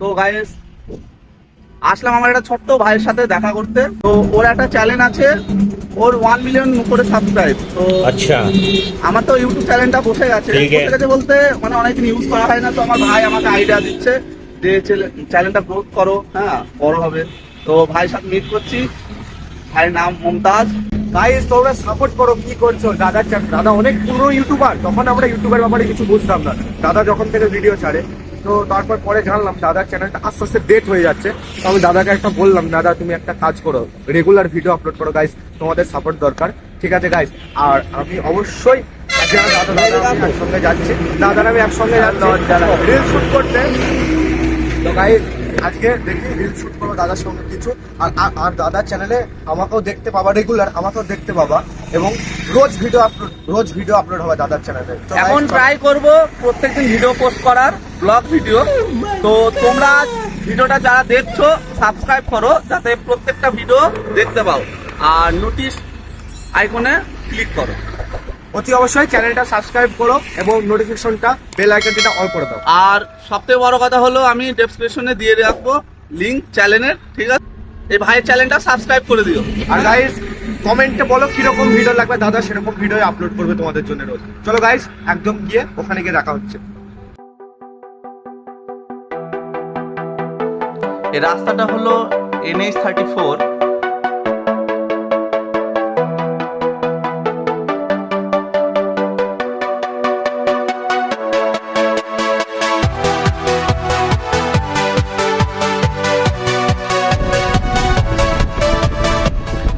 তো গায়েস আসলাম আমার একটা ছোট্ট ভাইয়ের সাথে দেখা করতে। তো ওর একটা চ্যানেল আছে ওর ওয়ান মিলিয়ন করে সাবস্ক্রাইব তো আচ্ছা। আমার তো ইউটিউব চ্যানেলটা বসে গেছে। বসে গেছে বলতে মানে অনেকদিন ইউজ করা হয় না তো আমার ভাই আমাকে আইডিয়া দিচ্ছে যে চ্যানেলটা গ্রোথ করো হ্যাঁ বড় হবে। তো ভাইয়ের সাথে মিট করছি। ভাইয়ের নাম মমতাজ। গাইস তোমরা সাপোর্ট করো কি করছ? দাদা দাদা অনেক পুরো ইউটিউবার তখন আমরা ইউটিউবের ব্যাপারে কিছু বুঝতাম না। দাদা যখন থেকে ভিডিও ছাড়ে। তো তারপর পরে জানলাম দাদার চ্যানেলটা আস্তে আস্তে ডেট হয়ে যাচ্ছে। তো আমি দাদাকে একটা বললাম দাদা তুমি একটা কাজ করো রেগুলার ভিডিও আপলোড করো গাইস তোমাদের সাপোর্ট দরকার। ঠিক আছে গাইস আর আমি অবশ্যই দাদা দাদা আমি একসঙ্গে যাচ্ছি। দাদার আমি একসঙ্গে যাচ্ছি। রিল শুট করতে। তো আজকে দেখি রিল শুট করব দাদার সঙ্গে কিছু। আর আর- দাদার চ্যানেলে আমাকেও দেখতে পাবা রেগুলার আমাকেও দেখতে পাবা। এবং রোজ ভিডিও আপলোড রোজ ভিডিও আপলোড হবে দাদার চ্যানেলে এখন ট্রাই করব প্রত্যেকদিন ভিডিও পোস্ট করার। ব্লগ ভিডিও তো তোমরা ভিডিওটা যারা দেখছ সাবস্ক্রাইব করো, যাতে প্রত্যেকটা ভিডিও দেখতে পাও। আর নোটিশ আইকনে ক্লিক করো। অতি অবশ্যই চ্যানেলটা সাবস্ক্রাইব করো এবং নোটিফিকেশনটা বেল আইকনটা অল করে দাও। আর সবথেকে বড় কথা হলো, আমি ডেসক্রিপশনে দিয়ে রাখব লিংক চ্যানেলের ঠিক আছে? এই ভাইয়ের চ্যানেলটা সাবস্ক্রাইব করে দিও। আর গাইস কমেন্টে বলো কীরকম ভিডিও লাগবে, দাদা সেরকম ভিডিও আপলোড করবে তোমাদের জন্য রোজ। চলো গাইস একদম গিয়ে ওখানে গিয়ে দেখা হচ্ছে। এই রাস্তাটা হলো এনএইচ থার্টি ফোর।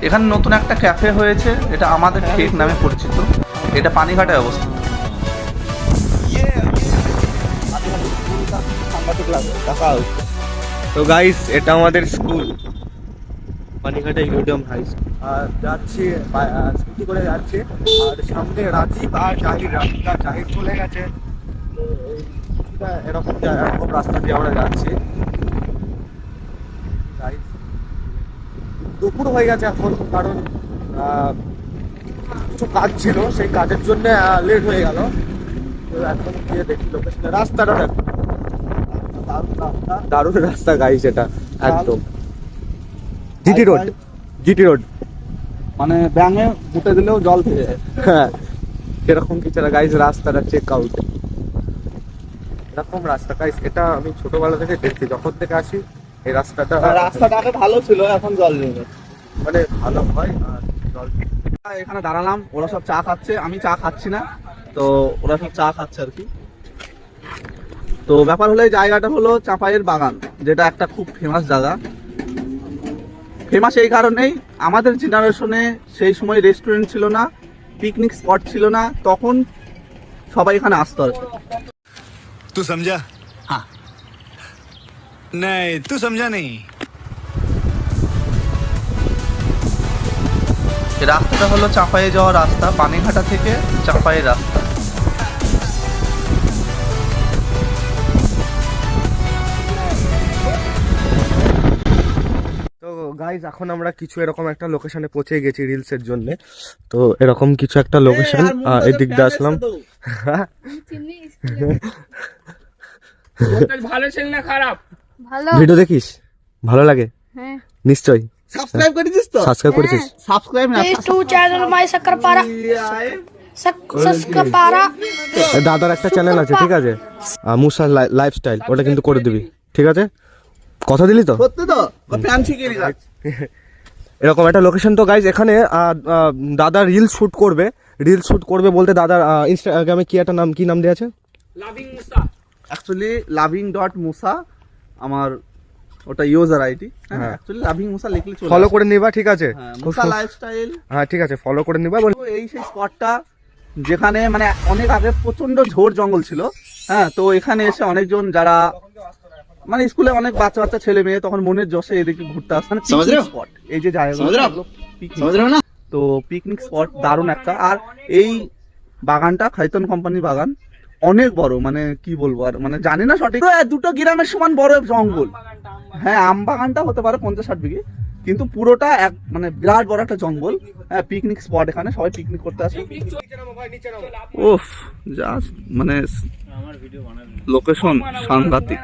এখানে নতুন একটা ক্যাফে হয়েছে এটা আমাদের ঠিক নামে পরিচিত। এটা পানিঘাটায় অবস্থিত। তো গাইস এটা আমাদের স্কুল পানিঘাটা ইউডিয়াম হাই স্কুল আর যাচ্ছি স্কুটি করে যাচ্ছি। আর সামনে রাজীব আর জাহির রাজীব আর জাহির চলে গেছে। কিছুটা এরকম এরকম রাস্তা দিয়ে আমরা যাচ্ছি। দুপুর হয়ে গেছে এখন কারণ আহ, কিছু কাজ ছিল সেই কাজের জন্য লেট হয়ে গেল। তো এখন গিয়ে দেখি লোকেশনে রাস্তাটা দেখো। দারুণ রাস্তা গাইস এটা একদম। জিটি রোড জিটি রোড মানে ব্যাঙে বুটে দিলেও জল থেকে হ্যাঁ এরকম কিছু গাইস রাস্তাটা চেক আউট এরকম রাস্তা গাইস এটা আমি ছোটবেলা থেকে দেখছি যখন থেকে আসি এই রাস্তাটা রাস্তাটা আগে ভালো ছিল এখন জল নেই। মানে ভালো হয় আর জল এখানে দাঁড়ালাম ওরা সব চা খাচ্ছে আমি চা খাচ্ছি না তো ওরা সব চা খাচ্ছে আর কি। তো ব্যাপার হলো এই জায়গাটা হলো চাপাইয়ের বাগান যেটা একটা খুব ফেমাস জায়গা। ফেমাস এই কারণেই আমাদের জেনারেশনে সেই সময় রেস্টুরেন্ট ছিল না পিকনিক স্পট ছিল না তখন সবাই এখানে আসতো তুই সমঝা হ্যাঁ নাই সমঝা নেই রাস্তাটা হলো চাঁপাইয়ে যাওয়ার রাস্তা পানিঘাটা থেকে চাঁপাইয়ের রাস্তা। গাইজ এখন আমরা কিছু এরকম একটা লোকেশনে পৌঁছে গেছি রিলসের জন্য। তো এরকম কিছু একটা লোকেশন এদিক দিয়ে আসলাম। ভালো না খারাপ? ভিডিও দেখিস? ভালো লাগে? নিশ্চয়ই। সাবস্ক্রাইব করেছিস তো? সাবস্ক্রাইব করেছিস? হ্যাঁ, সাবস্ক্রাইব না টু চ্যানেল মাই পারা দাদার একটা চ্যানেল আছে ঠিক আছে? মুসা লাইফস্টাইল ওটা কিন্তু করে দিবি ঠিক আছে? কথা দিলি তো? সত্যি তো? ফ্যান শিখিয়ে দিলাম এরকম একটা লোকেশন তো গাইজ এখানে দাদা রিল শুট করবে। রিল শুট করবে বলতে দাদার ইনস্টাগ্রামে কি একটা নাম কি নাম দেওয়া আছে? লাভিং মুস্তা অ্যাকচুয়ালি লাভিং ডট মুসা আমার ওটা ইউজার আইডি হ্যাঁ। অ্যাকচুয়ালি লাভিং মুসা লিখলে চলে ফলো করে নিবা ঠিক আছে। হ্যাঁ মুসা লাইফস্টাইল হ্যাঁ ঠিক আছে ফলো করে নিবা। বল এই সেই স্পটটা যেখানে মানে অনেক আগে প্রচণ্ড ঝোর জঙ্গল ছিল। হ্যাঁ তো এখানে এসে অনেকজন যারা মানে স্কুলে অনেক বাচ্চা বাচ্চা ছেলে মেয়ে তখন মনের জশে এদিকে ঘুরতে আসে। মানে স্পট এই যে জায়গাগুলো তো পিকনিক স্পট দারুণ একটা। আর এই বাগানটা খাইতন কোম্পানির বাগান অনেক বড় মানে কি বলব আর মানে জানি না সঠিক। দুটো গ্রামের সমান বড় জঙ্গল। হ্যাঁ আম বাগানটা হতে পারে পঞ্চাশ ষাট বিঘে। কিন্তু পুরোটা এক মানে বিরাট বড় একটা জঙ্গল। হ্যাঁ পিকনিক স্পট এখানে, সবাই পিকনিক করতে আসে। ওফ জাস্ট মানে লোকেশন সাংঘাতিক।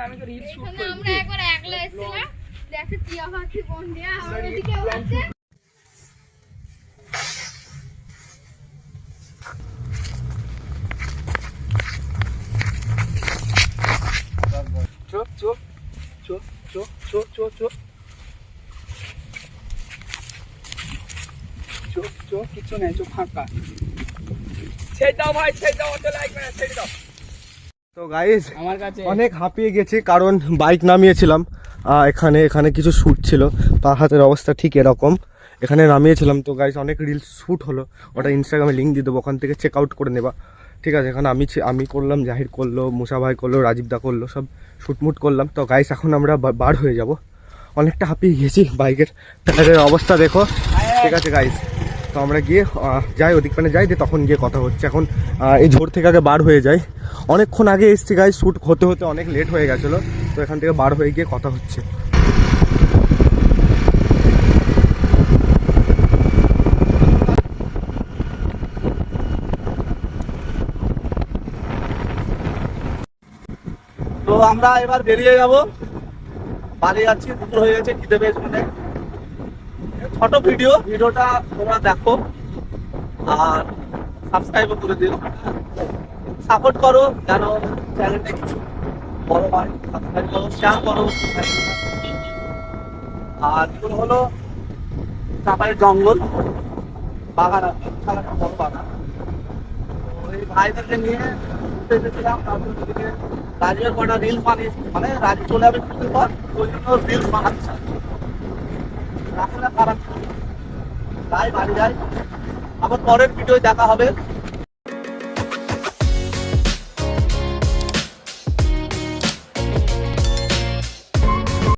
চোখ চোখ চোখ চোখ চোখ চোখ তো গাইজ আমার কাছে অনেক হাঁপিয়ে গেছি, কারণ বাইক নামিয়েছিলাম। এখানে এখানে কিছু শ্যুট ছিল, তার হাতের অবস্থা ঠিক এরকম। এখানে নামিয়েছিলাম, তো গাইজ অনেক রিলস শ্যুট হলো। ওটা ইনস্টাগ্রামে লিঙ্ক দিয়ে দেবো, ওখান থেকে চেক আউট করে নেবা। ঠিক আছে, এখানে আমি আমি করলাম, জাহির করল, মুসা ভাই করল, রাজীব দা করল, সব শ্যুটমুট করলাম। তো গাইজ এখন আমরা বার হয়ে যাব। অনেকটা হাঁপিয়ে গেছি বাইকের টায়ারের অবস্থা দেখো। ঠিক আছে গাইজ তো আমরা গিয়ে যাই ওদিক মানে যাই, দিয়ে তখন গিয়ে কথা হচ্ছে। এখন এই ঝোর থেকে আগে বার হয়ে যাই। অনেকক্ষণ আগে এসছি গাই শ্যুট হতে হতে অনেক লেট হয়ে গেছিল। তো এখান থেকে বার হয়ে গিয়ে কথা হচ্ছে। তো আমরা এবার বেরিয়ে যাব। বাড়ি যাচ্ছি, দুপুর হয়ে গেছে, খিদে পেয়েছে ছোট ভিডিও, ভিডিওটা তোমরা দেখো আর সাবস্ক্রাইবও করে দিও। সাপোর্ট করো যেন চ্যানেলটা কিছু বড় হয়। সাবস্ক্রাইব করো শেয়ার করো। আর এগুলো হলো চাপায়ের জঙ্গল, বাগান একটা বড় বাগান। এই ভাইদেরকে নিয়ে ঘুরতে এসেছিলাম তারপর ওদিকে রাজীবের কটা রিলস বানিয়েছি। মানে রাজীব চলে যাবে পর, ওই জন্য রিলস বানাচ্ছে। রাখলে তারা তাই বাড়ি যায় আবার পরের ভিডিও দেখা হবে।